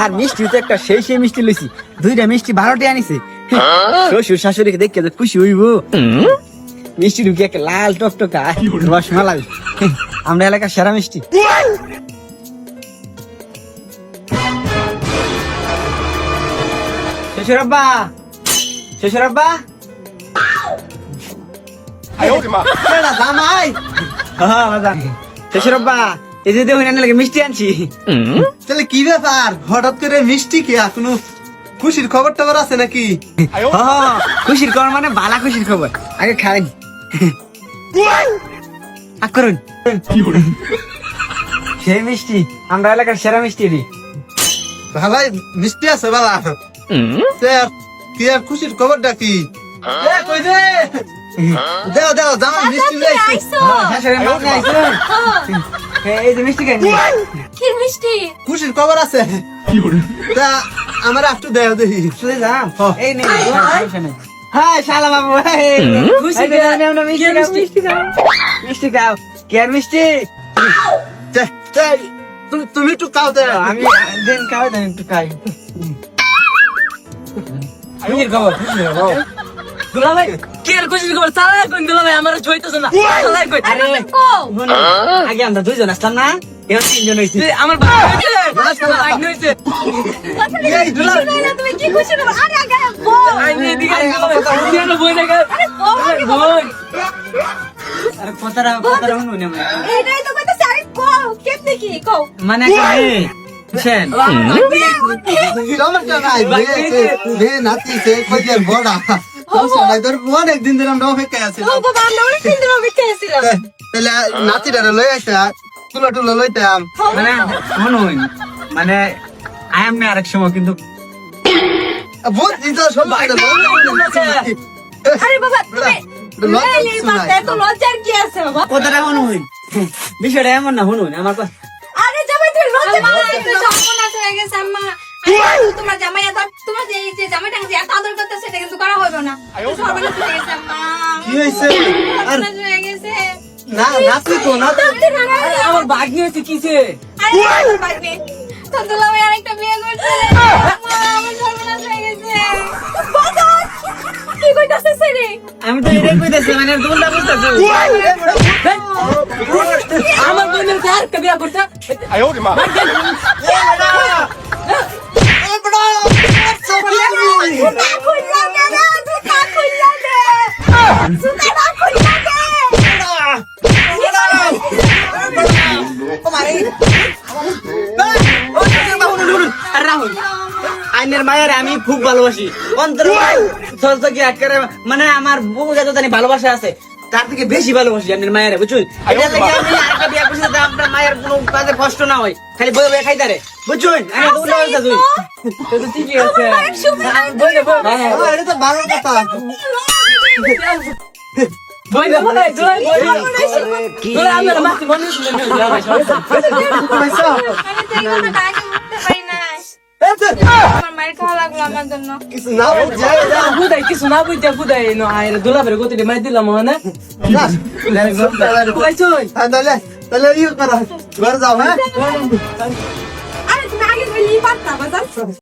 আর মিষ্টি তো একটা সেই সেই মিষ্টি লইছি। দুইটা মিষ্টি বারোটি আনিছে। শ্বশুর শাশুড়িকে দেখে তো খুশি হইব। মিষ্টি ঢুকে একটা লাল টকটকা রসমালাই। আমরা এলাকার সেরা মিষ্টি। শ্বশুর আব্বা শ্বশুর আব্বা জামাই! হ্যাঁ শ্বশুর আব্বা এই যে দেখুন এনে লাগে মিষ্টি আনছি। তাহলে কি ব্যাপার? হঠাৎ করে মিষ্টি কি কোনো খুশির খবর টবর আছে নাকি? হ্যাঁ, খুশির খবর মানে বালা খুশির খবর। আগে আগ করুন। সেই মিষ্টি আমরা এলাকার সেরা মিষ্টি রে ভালাই মিষ্টি আছে বালা। তে আর- কি আর খুশির খবরটা কি? এ, কই দে দেও দেও মিষ্টি আইছো। শাশুড়ি মা? হ্যাঁ। এই যে মিষ্টি খাইনি। কি মিষ্টি? খুশির খবর আছে। তা আমার একটু দেও দেখি। শুনে যাম। এই নে সমস্যা শালা বাবু খুশি মিষ্টি খাও, মিষ্টি খাও খাও। কি মিষ্টি? তে, তে, তুমি তুমি একটু কাও দে আমি দিন একটু খাই। খুশির খবর। দুলা ভাই কি আর খুশি খবর সালা কোন দুলা ভাই আমার ছইতেছ না সালা কই আরে আগে আমরা দুইজন আসতাম না এবার তিনজন হয়েছি আমার ভাই হইছে ভাই হইছে এই দুলা তুমি কি খুশি খবর আরে আগে বল আই নে দিগা বই না আরে বল আরে কথাটা কথাটা শুনুন আমরা এইটাই তো কইতাছি আরে কো কেমনে কি কো মানে একটা বুঝছেন সমস্যা নাই বে বে নাতি সে কই বড়া তোর ধরে আমরা অপেক্ষায় আছি তাহলে লই তুলো টুলো লইতাম। মানে শুনুন মানে আই এম আরেক সময় কিন্তু বুঝছি তো আরে বাবা কথাটা শুনুন বিষয়টা এমন না শুনুন আমার কথা আরে জামাই তুই লজ্জা পাওয়া একটু সর্বনাশ হয়ে গেছে আম্মা। তোমার জামাই এত যে জামাইটা যে এত আদর করতে সেটা কিন্তু করা হবে না। সর্বনাশ হয়ে গেছে আম্মা কি হয়েছে? সর্বনাশ হয়ে গেছে। না নাতি তো নাতি আমার ভাগ্নি হইছে কিছে আরে আমার বাড়ি তোর আরেকটা বিয়ে করছে। আমার সর্বনাশ হয়ে গেছে। কি কইতাছে রে? আমি তো এটাই কইতেছি মানে দুলটা বুঝতেছি আমার বোনের কার কে করতে জুতা খুললা রাহুল আইনের মায়ের আমি খুব ভালোবাসি। অন্তর একেবারে মানে আমার বহু যত জানি ভালোবাসা আছে তার থেকে বেশি ভালোবাসি আইনের মায়ের বুঝুন এটা লাগে আমি আরেকটা বিয়ে করছি যাতে আপনার মায়ের কোনো কাজে কষ্ট না হয় খালি বই বই খাই তারে বুঝুন আমি তো উল্টো হয়ে যাচ্ছি তো তো ঠিকই আছে আমার অনেক সুবিধা বই না বই আমার এটা তো ভালো কথা বই না বই দুলা দুলা আমার মাটি মনে শুনে দুলা ভাই আমি তো এই কথাটা আগে উঠতে পারি না আমার মায়ের খাওয়া লাগলো আমার জন্য কিছু না বুঝে যা বুদাই কিছু না বুঝতে বুদাই নো আইরে দুলা ভাই গতি মাই দিলাম মানে না বুদাই চই তাহলে তাহলে ইয়ে করা ঘর যাও হ্যাঁ? আরে তুমি আগে বললি পারতা বাজার।